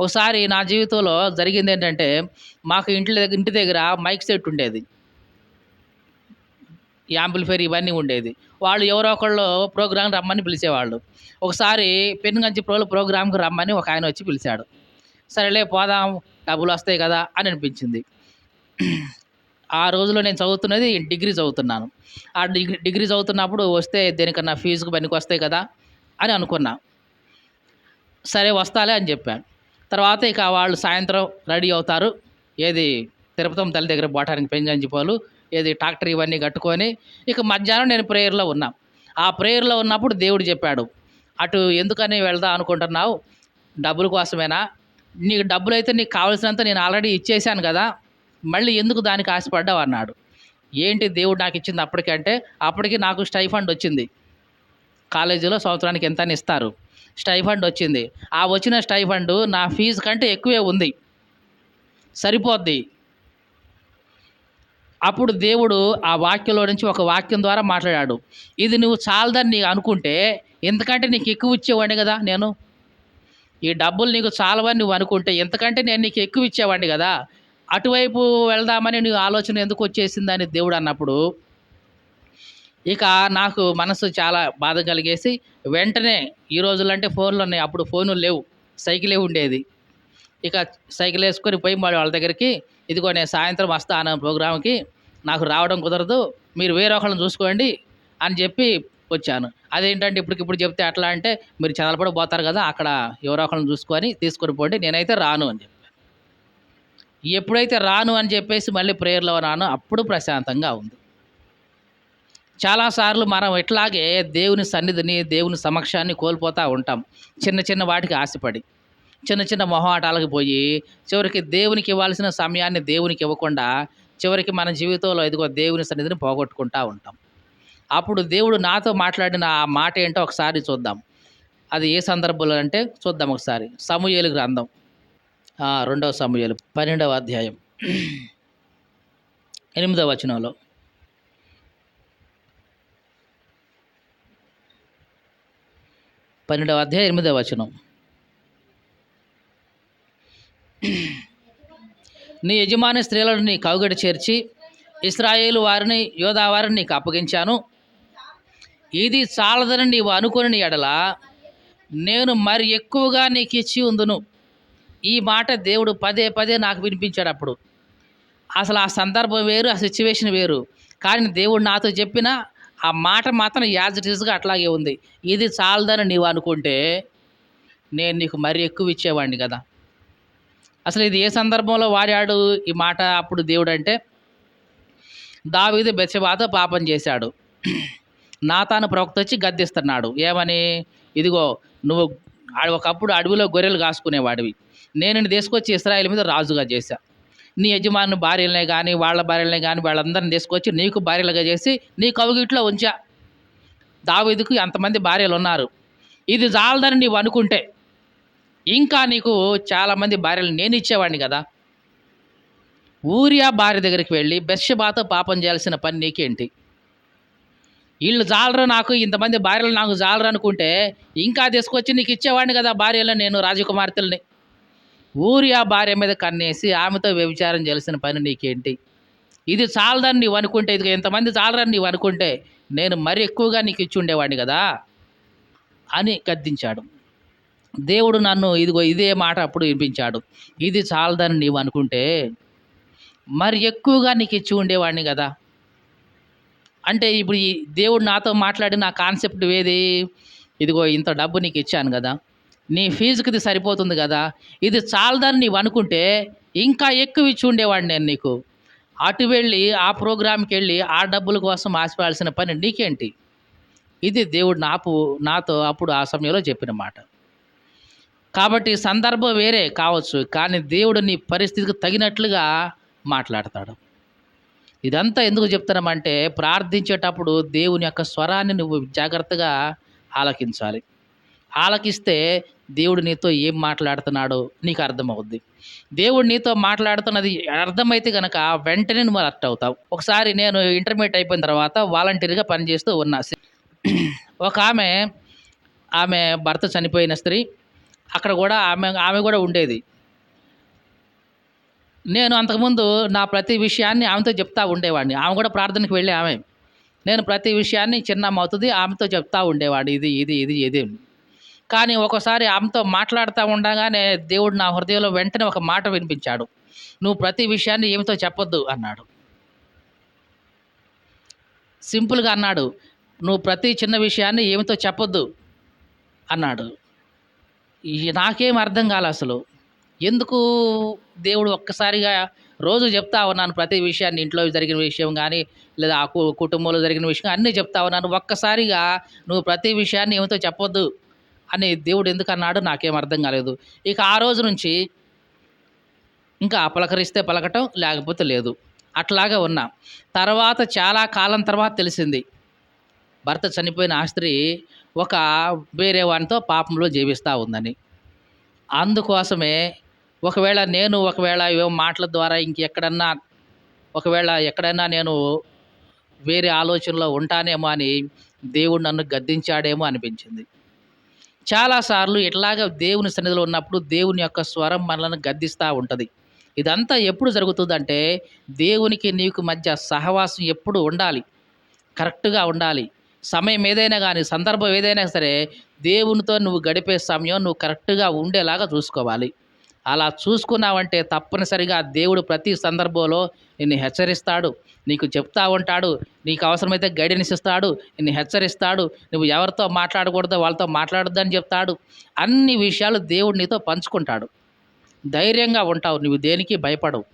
ఒకసారి నా జీవితంలో జరిగింది ఏంటంటే మాకు ఇంటి దగ్గర ఇంటి దగ్గర మైక్ సెట్ ఉండేది. యాంప్లిఫైర్ ఇవన్నీ ఉండేది. వాళ్ళు ఎవరో ఒకళ్ళు ప్రోగ్రాం రమ్మని పిలిచేవాళ్ళు. ఒకసారి పెనుగంచి ప్రోలు ప్రోగ్రాంకి రమ్మని ఒక ఆయన వచ్చి పిలిచాడు. సరేలే పోదాం డబ్బులు వస్తాయి కదా అని అనిపించింది. ఆ రోజులో నేను చదువుతున్నది డిగ్రీ చదువుతున్నాను. ఆ డిగ్రీ డిగ్రీ చదువుతున్నప్పుడు వస్తే దేనికన్నా ఫీజుకు పనికి వస్తాయి కదా అని అనుకున్నా. సరే వస్తాలే అని చెప్పాను తర్వాత ఇక వాళ్ళు సాయంత్రం రెడీ అవుతారు. ఏది తిరుపతం తల్లి దగ్గర పోవటానికి పెంజంచిపోలు ఏది ట్రాక్టర్ ఇవన్నీ కట్టుకొని ఇక మధ్యాహ్నం నేను ప్రేయర్లో ఉన్నా. ఆ ప్రేయర్లో ఉన్నప్పుడు దేవుడు చెప్పాడు అటు ఎందుకని వెళ్దాం అనుకుంటున్నావు? డబ్బుల కోసమేనా? నీకు డబ్బులు అయితే నీకు కావాల్సినంత నేను ఆల్రెడీ ఇచ్చేసాను కదా మళ్ళీ ఎందుకు దానికి ఆశపడ్డావు అన్నాడు. ఏంటి దేవుడు నాకు ఇచ్చింది అప్పటికంటే? అప్పటికి నాకు స్టైఫండ్ వచ్చింది. కాలేజీలో సంవత్సరానికి ఎంత అని ఇస్తారు. స్టైఫండ్ వచ్చింది. ఆ వచ్చిన స్టైఫండ్ నా ఫీజు కంటే ఎక్కువే ఉంది. సరిపోద్ది. అప్పుడు దేవుడు ఆ వాక్యంలో నుంచి ఒక వాక్యం ద్వారా మాట్లాడాడు. ఇది నువ్వు చాలదని నీకు అనుకుంటే ఎందుకంటే నీకు ఎక్కువ ఇచ్చేవాడిని కదా నేను? ఈ డబ్బులు నీకు చాలవని నువ్వు అనుకుంటే ఎందుకంటే నేను నీకు ఎక్కువ ఇచ్చేవాడిని కదా? అటువైపు వెళ్దామని నువ్వు ఆలోచన ఎందుకు వచ్చేసిందని దేవుడు అన్నప్పుడు ఇక నాకు మనసు చాలా బాధ కలిగేసి వెంటనే ఈ రోజుల్లో అంటే ఫోన్లు ఉన్నాయి. అప్పుడు ఫోన్లు లేవు. సైకిలే ఉండేది. ఇక సైకిల్ వేసుకొని పోయి మరి వాళ్ళ దగ్గరికి ఇదిగో నేను సాయంత్రం వస్తాను ప్రోగ్రామ్కి నాకు రావడం కుదరదు. మీరు వేరొకళ్ళని చూసుకోండి అని చెప్పి వచ్చాను. అదేంటంటే ఇప్పటికిప్పుడు చెప్తే అట్లా అంటే మీరు చదలపడి పోతారు కదా అక్కడ ఎవరో ఒకళ్ళని చూసుకొని తీసుకొని పోండి నేనైతే రాను అని చెప్పి ఎప్పుడైతే రాను అని చెప్పేసి మళ్ళీ ప్రేయర్లో రాను అప్పుడు ప్రశాంతంగా ఉంది. చాలాసార్లు మనం ఇట్లాగే దేవుని సన్నిధిని దేవుని సమక్షాన్ని కోల్పోతూ ఉంటాం. చిన్న చిన్న వాటికి ఆశపడి చిన్న చిన్న మొహమాటాలకు పోయి చివరికి దేవునికి ఇవ్వాల్సిన సమయాన్ని దేవునికి ఇవ్వకుండా చివరికి మన జీవితంలో ఇదిగో దేవుని సన్నిధిని పోగొట్టుకుంటూ ఉంటాం. అప్పుడు దేవుడు నాతో మాట్లాడిన ఆ మాట ఏంటో ఒకసారి చూద్దాం. అది ఏ సందర్భంలో అంటే చూద్దాం ఒకసారి. సమూయేలు గ్రంథం. రెండవ సమూయేలు పన్నెండవ అధ్యాయం. ఎనిమిదవ వచనంలో. పన్నెండవ అధ్యాయ ఎనిమిదవ వచనం. నీ యజమాని స్త్రీలను నీ కౌగడి చేర్చి ఇస్రాయేలు వారిని యోధా వారిని నీకు అప్పగించాను. ఇది చాలదని నీవు అనుకుని ఎడల నేను మరి ఎక్కువగా నీకు ఇచ్చి ఉందును. ఈ మాట దేవుడు పదే పదే నాకు వినిపించాడు అప్పుడు. అసలు ఆ సందర్భం వేరు ఆ సిచ్యువేషన్ వేరు. కానీ దేవుడు నాతో చెప్పిన ఆ మాట మాత్రం యాజ్ ఇట్ ఈస్గా అట్లాగే ఉంది. ఇది చాలదని నీవు అనుకుంటే నేను నీకు మరి ఎక్కువ ఇచ్చేవాడిని కదా. అసలు ఇది ఏ సందర్భంలో వాడాడు ఈ మాట అప్పుడు దేవుడు అంటే దావీదు బెచ్చబాతో పాపం చేశాడు. నాతాను ప్రవక్త వచ్చి గద్దిస్తున్నాడు. ఏమని? ఇదిగో నువ్వు ఒకప్పుడు అడవిలో గొర్రెలు కాసుకునేవాడివి. నేను తీసుకొచ్చి ఇస్రాయేల్ మీద రాజుగా చేశా. నీ యజమాని భార్యలనే కానీ వాళ్ళ భార్యలనే కానీ వాళ్ళందరిని తీసుకొచ్చి నీకు భార్యలుగా చేసి నీ కవుగిట్లో ఉంచా. దావీదుకు ఎంతమంది భార్యలు ఉన్నారు ఇది చాలదని నీవు అనుకుంటే ఇంకా నీకు చాలామంది భార్యలు నేను ఇచ్చేవాడిని కదా. ఊరియా భార్య దగ్గరికి వెళ్ళి బెస్షబాతో పాపం చేయాల్సిన పని నీకేంటి? వీళ్ళు జాలరు నాకు ఇంతమంది భార్యలు నాకు జాలరు అనుకుంటే ఇంకా తీసుకొచ్చి నీకు ఇచ్చేవాడిని కదా భార్యలు నేను రాజకుమార్తెల్ని. ఊరియా భార్య మీద కన్నేసి ఆమెతో వ్యభిచారం చేయాల్సిన పని నీకేంటి? ఇది చాలదని నీవు అనుకుంటే ఇది ఇంతమంది చాలరని నీవు అనుకుంటే నేను మరి ఎక్కువగా నీకు ఇచ్చి ఉండేవాడిని కదా? అని గద్దించాడు. దేవుడు నన్ను ఇదిగో ఇదే మాట అప్పుడు వినిపించాడు. ఇది చాలదని నీవు అనుకుంటే మరి ఎక్కువగా నీకు ఇచ్చి ఉండేవాడిని కదా? అంటే ఇప్పుడు ఈ దేవుడు నాతో మాట్లాడిన నా కాన్సెప్ట్ ఏది? ఇదిగో ఇంత డబ్బు నీకు ఇచ్చాను కదా? నీ ఫీజుకి ఇది సరిపోతుంది కదా ఇది చాలదని నీవు అనుకుంటే ఇంకా ఎక్కువ ఇచ్చి ఉండేవాడిని నేను నీకు. అటు వెళ్ళి ఆ ప్రోగ్రామ్కి వెళ్ళి ఆ డబ్బుల కోసం ఆశపడాల్సిన పని నీకేంటి? ఇది దేవుడు నాపు నాతో అప్పుడు ఆ సమయంలో చెప్పిన మాట. కాబట్టి సందర్భం వేరే కావచ్చు కానీ దేవుడు నీ పరిస్థితికి తగినట్లుగా మాట్లాడతాడు. ఇదంతా ఎందుకు చెప్తున్నామంటే ప్రార్థించేటప్పుడు దేవుని యొక్క స్వరాన్ని నువ్వు జాగ్రత్తగా ఆలకించాలి. ఆలకిస్తే దేవుడు నీతో ఏం మాట్లాడుతున్నాడో నీకు అర్థమవుద్ది. దేవుడు నీతో మాట్లాడుతున్నది అర్థమైతే కనుక వెంటనే నువ్వు అలర్ట్ అవుతావు. ఒకసారి నేను ఇంటర్మీడియట్ అయిపోయిన తర్వాత వాలంటీర్గా పనిచేస్తూ ఉన్నా. ఒక ఆమె ఆమె భర్త చనిపోయిన స్త్రీ అక్కడ కూడా ఆమె ఆమె కూడా ఉండేది. నేను అంతకుముందు నా ప్రతి విషయాన్ని ఆమెతో చెప్తా ఉండేవాడిని. ఆమె కూడా ప్రార్థనకు వెళ్ళే ఆమె. నేను ప్రతి విషయాన్ని చిన్నమ్మ అవుతుంది ఆమెతో చెప్తా ఉండేవాడు ఇది ఇది ఇది ఇది కానీ ఒకసారి ఆమెతో మాట్లాడుతూ ఉండగానే దేవుడు నా హృదయంలో వెంటనే ఒక మాట వినిపించాడు. నువ్వు ప్రతి విషయాన్ని ఏమితో చెప్పొద్దు అన్నాడు. సింపుల్గా అన్నాడు. నువ్వు ప్రతి చిన్న విషయాన్ని ఏమితో చెప్పొద్దు అన్నాడు. ఈ నాకేం అర్థం కాలే అసలు. ఎందుకు దేవుడు ఒక్కసారిగా రోజు చెప్తా ఉన్నాను ప్రతి విషయాన్ని ఇంట్లో జరిగిన విషయం కానీ లేదా ఆ కు- కుటుంబంలో జరిగిన విషయం అన్నీ చెప్తా ఉన్నాను. ఒక్కసారిగా నువ్వు ప్రతి విషయాన్ని ఏమితో చెప్పొద్దు అని దేవుడు ఎందుకు అన్నాడు నాకేం అర్థం కాలేదు. ఇక ఆ రోజు నుంచి ఇంకా పలకరిస్తే పలకటం లేకపోతే లేదు. అట్లాగే ఉన్నా. తర్వాత చాలా కాలం తర్వాత తెలిసింది. భర్త చనిపోయిన ఆ స్త్రీ ఒక వేరే వానితో పాపంలో జీవిస్తూ ఉందని. అందుకోసమే ఒకవేళ నేను ఒకవేళ మాటల ద్వారా ఇంకెక్కడన్నా ఒకవేళ ఎక్కడైనా నేను వేరే ఆలోచనలో ఉంటానేమో అని దేవుడు నన్ను గద్దించాడేమో అనిపించింది. చాలాసార్లు ఇట్లాగ దేవుని సన్నిధిలో ఉన్నప్పుడు దేవుని యొక్క స్వరం మనల్ని గద్దిస్తూ ఉంటుంది. ఇదంతా ఎప్పుడు జరుగుతుందంటే దేవునికి నీకు మధ్య సహవాసం ఎప్పుడు ఉండాలి. కరెక్ట్గా ఉండాలి. సమయం ఏదైనా కానీ సందర్భం ఏదైనా సరే దేవునితో నువ్వు గడిపే సమయం నువ్వు కరెక్ట్గా ఉండేలాగా చూసుకోవాలి. అలా చూసుకున్నావంటే తప్పనిసరిగా దేవుడు ప్రతి సందర్భంలో నిన్ను హెచ్చరిస్తాడు. నీకు చెప్తా ఉంటాడు. నీకు అవసరమైతే గైడెన్స్ ఇస్తాడు. నిన్ను హెచ్చరిస్తాడు. నువ్వు ఎవరితో మాట్లాడకూడదో వాళ్ళతో మాట్లాడొద్దని చెప్తాడు. అన్ని విషయాలు దేవుడు నీతో పంచుకుంటాడు. ధైర్యంగా ఉంటావు. నువ్వు దేనికి భయపడవు.